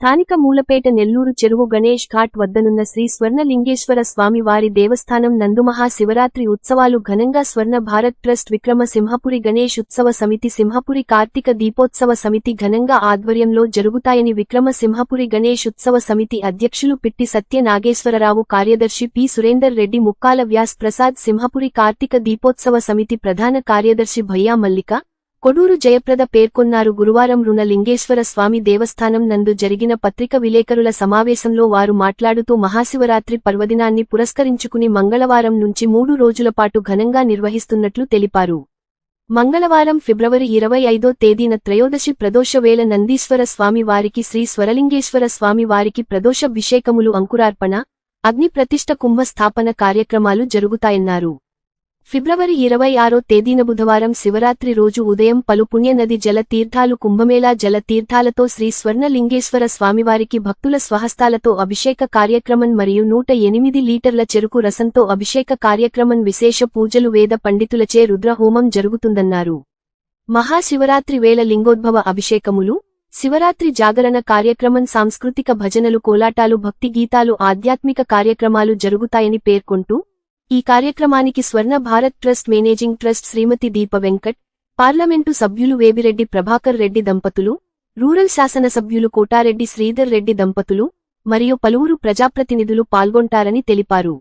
స్థానిక మూలపేట నెల్లూరు చెరువు గణేష్ ఘాట్ వద్దనున్న శ్రీ స్వర్ణలింగేశ్వర స్వామి వారి దేవస్థానం నందుమహా శివరాత్రి ఉత్సవాలు ఘనంగా స్వర్ణ భారత్ ట్రస్ట్ విక్రమ సింహపురి గణేష్ ఉత్సవ సమితి సింహపురి కార్తీక దీపోత్సవ సమితి ఘనంగా ఆధ్వర్యంలో జరుగుతాయని విక్రమ సింహపురి గణేష్ ఉత్సవ సమితి అధ్యక్షులు పిట్టి సత్య నాగేశ్వరరావు కార్యదర్శి పి సురేందర్ రెడ్డి ముక్కాల వ్యాస్ ప్రసాద్ సింహపురి కార్తీక దీపోత్సవ సమితి ప్రధాన కార్యదర్శి భయ్యా మల్లిక కొడూరు జయప్రద పేర్కొన్నారు గురువారం రుణ లింగేశ్వర స్వామి దేవస్థానం నందు జరిగిన పత్రిక విలేకరుల సమావేశంలో వారు మాట్లాడుతూ మహాశివరాత్రి పర్వదినాన్ని పురస్కరించుకుని మంగళవారం నుంచి మూడు రోజుల పాటు ఘనంగా నిర్వహిస్తున్నట్లు తెలిపారు. మంగళవారం ఫిబ్రవరి ఇరవై ఐదో తేదీన త్రయోదశి ప్రదోషవేళ నందీశ్వర స్వామి వారికి శ్రీ స్వరలింగేశ్వర స్వామి వారికి అంకురార్పణ అగ్ని ప్రతిష్ఠ కుంభ స్థాపన కార్యక్రమాలు జరుగుతాయన్నారు. ఫిబ్రవరి ఇరవై ఆరో తేదీన బుధవారం శివరాత్రి రోజు ఉదయం పలు పుణ్యనది జల తీర్థాలు కుంభమేళా జల తీర్థాలతో శ్రీ స్వర్ణలింగేశ్వర స్వామివారికి భక్తుల స్వహస్తాలతో అభిషేక కార్యక్రమం మరియు నూట ఎనిమిది లీటర్ల చెరుకు రసంతో అభిషేక కార్యక్రమం విశేష పూజలు వేద పండితులచే రుద్రహోమం జరుగుతుందన్నారు. మహాశివరాత్రి వేళ లింగోద్భవ అభిషేకములు శివరాత్రి జాగరణ కార్యక్రమం సాంస్కృతిక భజనలు కోలాటాలు భక్తి గీతాలు ఆధ్యాత్మిక కార్యక్రమాలు జరుగుతాయని పేర్కొంటూ ఈ కార్యక్రమానికి Swarna Bharat trust managing trust Shrimati Deepa Venkat parliament సభ్యులు వేవిరెడ్డి ప్రభాకర్ రెడ్డి దంపతులు రూరల్ శాసనసభ్యులు కోటారెడ్డి శ్రీధర్ రెడ్డి దంపతులు మరియు పలువురు ప్రజాప్రతినిధులు పాల్గొంటారని తెలిపారు.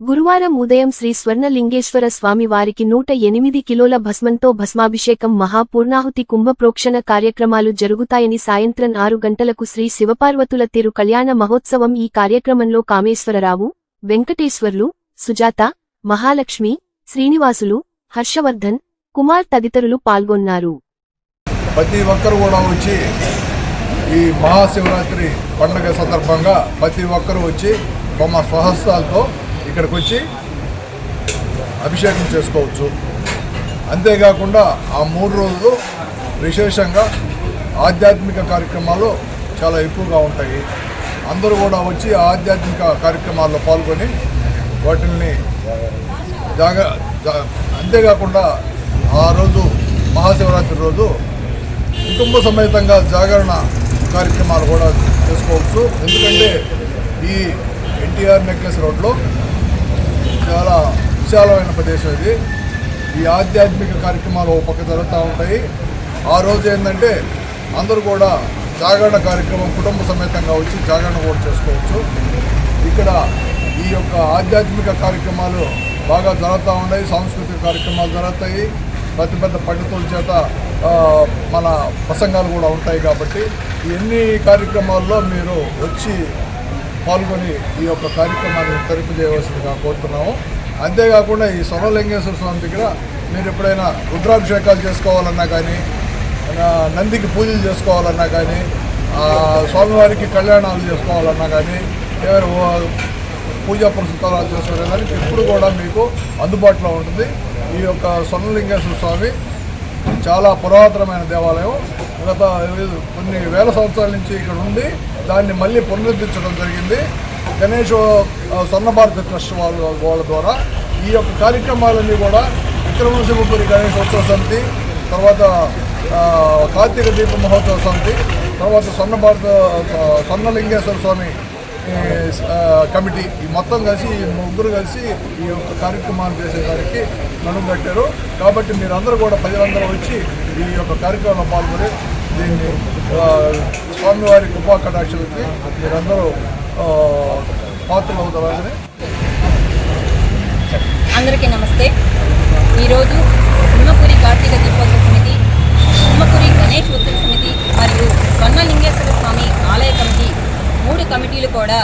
గురువారం ఉదయం శ్రీ స్వర్ణలింగేశ్వర స్వామి వారికి నూట ఎనిమిది కిలోల భస్మంతో భస్మాభిషేకం మహాపూర్ణాహుతి కుంభప్రోక్షణ కార్యక్రమాలు జరుగుతాయని సాయంత్రం ఆరు గంటలకు శ్రీ శివపార్వతుల తిరు కళ్యాణ మహోత్సవం ఈ కార్యక్రమంలో కామేశ్వరరావు వెంకటేశ్వర్లు సుజాత మహాలక్ష్మి శ్రీనివాసులు హర్షవర్ధన్ కుమార్ తదితరులు పాల్గొన్నారు. ప్రతి ఒక్కరు కూడా వచ్చి ఈ మహాశివరాత్రి పండుగ సందర్భంగా ప్రతి ఒక్కరు వచ్చి తమ స్వహస్తాలతో ఇక్కడికి వచ్చి అభిషేకం చేసుకోవచ్చు. అంతేకాకుండా ఆ మూడు రోజులు విశేషంగా ఆధ్యాత్మిక కార్యక్రమాలు చాలా ఎక్కువగా ఉంటాయి. అందరూ కూడా వచ్చి ఆధ్యాత్మిక కార్యక్రమాల్లో పాల్గొని వాటిని జాగ జా- అంతేకాకుండా ఆ రోజు మహాశివరాత్రి రోజు కుటుంబ సమేతంగా జాగరణ కార్యక్రమాలు కూడా చేసుకోవచ్చు. ఎందుకంటే ఈ ఎన్టీఆర్ నెక్లెస్ రోడ్లో చాలా విశాలమైన ప్రదేశం ఇది. ఈ ఆధ్యాత్మిక కార్యక్రమాలు ఒక పక్క జరుగుతూ ఉంటాయి. ఆ రోజు ఏంటంటే అందరూ కూడా జాగరణ కార్యక్రమం కుటుంబ సమేతంగా వచ్చి జాగరణ కూడా చేసుకోవచ్చు. ఇక్కడ ఈ యొక్క ఆధ్యాత్మిక కార్యక్రమాలు బాగా జరుగుతూ ఉన్నాయి సాంస్కృతిక కార్యక్రమాలు జరుగుతాయి. పెద్ద పెద్ద పండితుల చేత మన ప్రసంగాలు కూడా ఉంటాయి కాబట్టి ఎన్ని కార్యక్రమాల్లో మీరు వచ్చి పాల్గొని ఈ యొక్క కార్యక్రమాన్ని తెలిపజేయవలసిందిగా కోరుతున్నాము. అంతేకాకుండా ఈ సొరలింగేశ్వర స్వామి దగ్గర మీరు ఎప్పుడైనా రుద్రాభిషేకాలు చేసుకోవాలన్నా కానీ నందికి పూజలు చేసుకోవాలన్నా కానీ స్వామివారికి కళ్యాణాలు చేసుకోవాలన్నా కానీ ఎవరు పూజా పురస్కారాలు దానికి ఎప్పుడు కూడా మీకు అందుబాటులో ఉంటుంది. ఈ యొక్క స్వర్ణలింగేశ్వర స్వామి చాలా పురాతనమైన దేవాలయం. గత కొన్ని వేల సంవత్సరాల నుంచి ఇక్కడ ఉండి దాన్ని మళ్ళీ పునరుద్ధరించడం జరిగింది. గణేష్ స్వర్ణ భారత ట్రస్ట్ వాళ్ళ వాళ్ళ ద్వారా ఈ యొక్క కార్యక్రమాలన్నీ కూడా విక్రమసింహపురి గణేష్ ఉత్సవ సమితి తర్వాత కార్తీక దీప మహోత్సవ సమితి తర్వాత స్వర్ణ భారత స్వర్ణలింగేశ్వర స్వామి కమిటీ uh, ఈ మొత్తం కలిసి ముగ్గురు కలిసి ఈ యొక్క కార్యక్రమాన్ని చేసేదానికి నడుము కట్టారు. కాబట్టి మీరందరూ కూడా ప్రజలందరూ వచ్చి ఈ యొక్క కార్యక్రమంలో పాల్గొని దీన్ని స్వామివారి కృపా కటాక్షలకి మీరందరూ ఆ, పాత్రలు అవుతారని అందరికీ నమస్తే. ఈరోజు సింహపురి కార్తీక దీపోత్సవ సమితి సింహపురి గణేష్ ఉత్సవ సమితి మరియు స్వర్ణలింగేశ్వర స్వామి ఆలయ కమిటీ మూడు కమిటీలు కూడా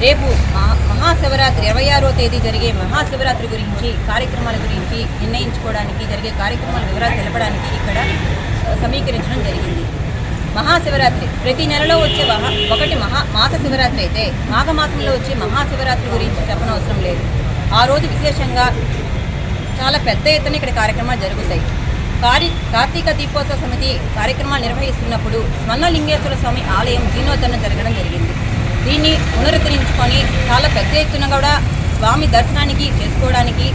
రేపు మహా- మహాశివరాత్రి ఇరవై ఆరో తేదీ జరిగే మహాశివరాత్రి గురించి కార్యక్రమాల గురించి నిర్ణయించుకోవడానికి జరిగే కార్యక్రమాల వివరాలు తెలపడానికి ఇక్కడ సమీకరించడం జరిగింది. మహాశివరాత్రి ప్రతి నెలలో వచ్చే మహా ఒకటి మహా మాస శివరాత్రి అయితే మాఘమాసంలో వచ్చే మహాశివరాత్రి గురించి చెప్పనవసరం లేదు. ఆ రోజు విశేషంగా చాలా పెద్ద ఎత్తున ఇక్కడ కార్యక్రమాలు జరుగుతాయి. కారి కార్తీక దీపోత్సవ సమితి కార్యక్రమాలు నిర్వహిస్తున్నప్పుడు స్వర్ణలింగేశ్వర స్వామి ఆలయం జీర్ణోద్ధరణ జరగడం జరిగింది. దీన్ని పునరుద్ధరించుకొని చాలా పెద్ద ఎత్తున కూడా స్వామి దర్శనానికి చేసుకోవడానికి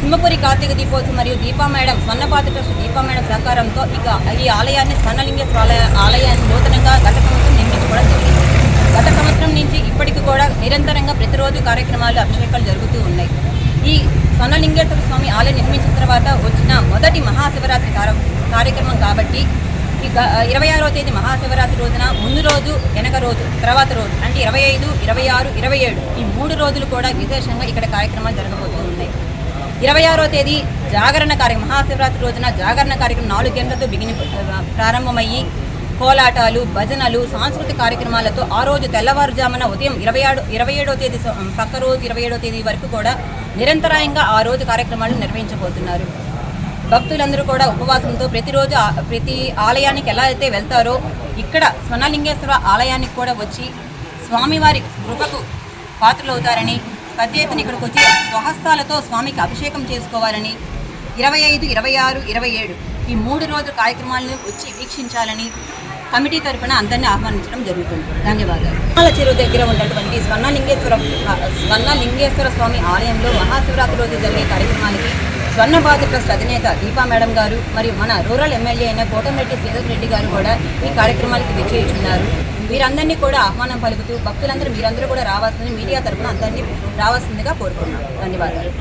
సింహపురి కార్తీక దీపోత్సవం మరియు దీపా మేడం స్వర్ణపాత ట్రస్ట్ దీపా మేడం సహకారంతో ఇక ఈ ఆలయాన్ని స్వర్ణలింగేశ్వర ఆలయ ఆలయాన్ని నూతనంగా గత సంవత్సరం నిర్మించుకోవడం జరిగింది. గత సంవత్సరం నుంచి ఇప్పటికి కూడా నిరంతరంగా ప్రతిరోజు కార్యక్రమాలు అభిషేకాలు జరుగుతూ ఉన్నాయి. ఈ స్వర్ణలింగేశ్వర స్వామి ఆలయం నిర్మించిన తర్వాత వచ్చిన మొదటి మహాశివరాత్రి కార్యక్రమం కాబట్టి ఇరవై ఆరో తేదీ మహాశివరాత్రి రోజున ముందు రోజు వెనక రోజు తర్వాత రోజు అంటే ఇరవై ఐదు ఇరవై ఆరు ఇరవై ఏడు ఈ మూడు రోజులు కూడా విశేషంగా ఇక్కడ కార్యక్రమాలు జరగబోతూ ఉన్నాయి. ఇరవై ఆరో తేదీ జాగరణ కార్యక్రమం మహాశివరాత్రి రోజున జాగరణ కార్యక్రమం నాలుగు గంటలతో బిగిని ప్రారంభమయ్యి కోలాటాలు భజనలు సాంస్కృతిక కార్యక్రమాలతో ఆ రోజు తెల్లవారుజామున ఉదయం ఇరవై ఆడు ఇరవై ఏడో తేదీ పక్క రోజు ఇరవై ఏడో తేదీ వరకు కూడా నిరంతరాయంగా ఆ రోజు కార్యక్రమాలు నిర్వహించబోతున్నారు. భక్తులందరూ కూడా ఉపవాసంతో ప్రతిరోజు ప్రతి ఆలయానికి ఎలా అయితే వెళ్తారో ఇక్కడ స్వర్ణలింగేశ్వర ఆలయానికి కూడా వచ్చి స్వామివారి కృపకు పాత్రలవుతారని పెద్ద ఎత్తున ఇక్కడికి వచ్చి స్వహస్తాలతో స్వామికి అభిషేకం చేసుకోవాలని ఇరవై ఐదు ఇరవై ఆరు ఇరవై ఏడు ఈ మూడు రోజుల కార్యక్రమాలను వచ్చి వీక్షించాలని కమిటీ తరపున అందరినీ ఆహ్వానించడం జరుగుతుంది. ధన్యవాదాలు. తిరుమల చెరువు దగ్గర ఉన్నటువంటి స్వర్ణలింగేశ్వర స్వర్ణలింగేశ్వర స్వామి ఆలయంలో మహాశివరాత్రి రోజు జరిగే కార్యక్రమానికి స్వర్ణబాధ ట్రస్ట్ అధినేత దీపా మేడం గారు మరియు మన రూరల్ ఎమ్మెల్యే అయిన కోటమిరెడ్డి శ్రీధర్ రెడ్డి గారు కూడా ఈ కార్యక్రమానికి విచ్చేయుచున్నారు. వీరందరినీ కూడా ఆహ్వానం పలుకుతూ భక్తులందరూ మీరందరూ కూడా రావాల్సిందని మీడియా తరఫున అందరినీ రావాల్సిందిగా కోరుకున్నాను ధన్యవాదాలు.